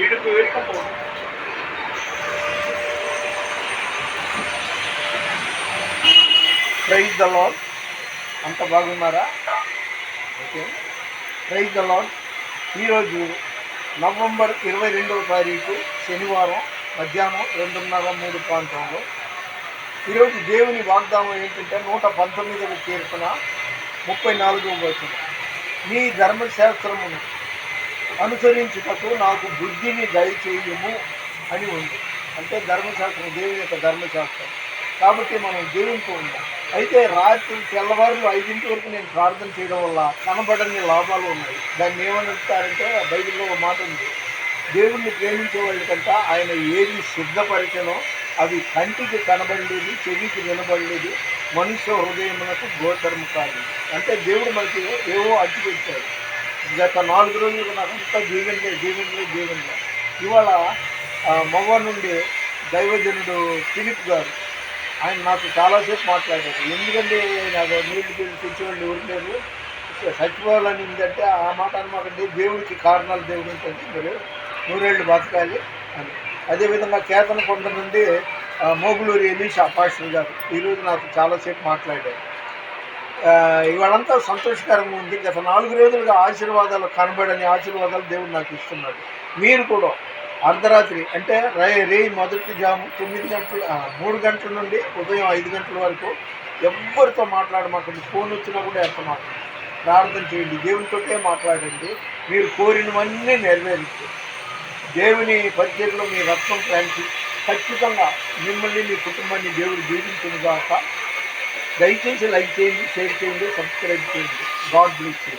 ఇడుకు ఇరుకపో praise the Lord అంత బాగున్నారా? ఓకే ప్రైజ్ ద లాడ్ ఈరోజు నవంబర్ ఇరవై రెండవ తారీఖు శనివారం మధ్యాహ్నం రెండున్నర మూడు ప్రాంతంలో. ఈరోజు దేవుని వాగ్దానం ఏంటంటే నూట పంతొమ్మిదవ కీర్తన ముప్పై నాలుగవ వచ్చిన మీ ధర్మశాస్త్రమును అనుసరించుటకు నాకు బుద్ధిని దయచేయము అని ఉంది. అంటే ధర్మశాస్త్రం దేవుని యొక్క ధర్మశాస్త్రం. కాబట్టి మనం దేవునితో ఉంటాం. అయితే రాత్రి తెల్లవారులు ఐదింటి వరకు నేను ప్రార్థన చేయడం వల్ల కనబడని లాభాలు ఉన్నాయి. దాన్ని ఏమనుకుంటారంటే బైబిల్లో ఒక మాట ఉంది. దేవుణ్ణి ప్రేమించే వాళ్ళకంట ఆయన ఏది సిద్ధపరిచనో అవి కంటికి కనబడలేదు చెవికి వినబడలేదు మనుష్య హృదయమునకు గోచరము కాదు అంటే దేవుడు మనకి ఏవో అడ్డు పెట్టాడు గత నాలుగు రోజులు నాకంతా జీవన్లే జీవన్లే జీవన్లే ఇవాళ ఆ, మవ్వ నుండి దైవజనుడు ఫిలిప్ గారు ఆయన నాకు చాలాసేపు మాట్లాడారు. ఎందుకంటే నాకు నీళ్ళు నీళ్ళు తెచ్చేవాళ్ళు ఎవరు లేరు. చచ్చిపోవాలని ఉందంటే ఆ మాట అనమాకండి దేవుడికి కారణాలు దేవుడు ఉంటుంది మీరు నూరేళ్ళు బతకాలి అని. అదేవిధంగా కేతన కొండ నుండి మోగులూరి ఎలీషా పాస్టర్ గారు ఈరోజు నాకు చాలాసేపు మాట్లాడారు. ఇవాళంతా సంతోషకరంగా ఉంది. గత నాలుగు రోజులుగా ఆశీర్వాదాలు కనబడని ఆశీర్వాదాలు దేవుడు నాకు ఇస్తున్నాడు. మీరు కూడా అర్ధరాత్రి అంటే రే రే మొదటి జాము తొమ్మిది గంటల మూడు గంటల నుండి ఉదయం ఐదు గంటల వరకు ఎవరితో మాట్లాడమాకండి. ఫోన్ వచ్చినా కూడా ఎత్తమాట ప్రార్థన చేయండి. దేవునితోటే మాట్లాడండి. మీరు కోరినవన్నీ నెరవేరుతుంది దేవుని పరిచయలో మీ రక్తం ప్రాంతి ఖచ్చితంగా మిమ్మల్ని మీ కుటుంబాన్ని దేవుడు దీవించునుగాక. దయచేసి లైక్ చేయండి షేర్ చేయండి సబ్స్క్రైబ్ చేయండి. God bless you.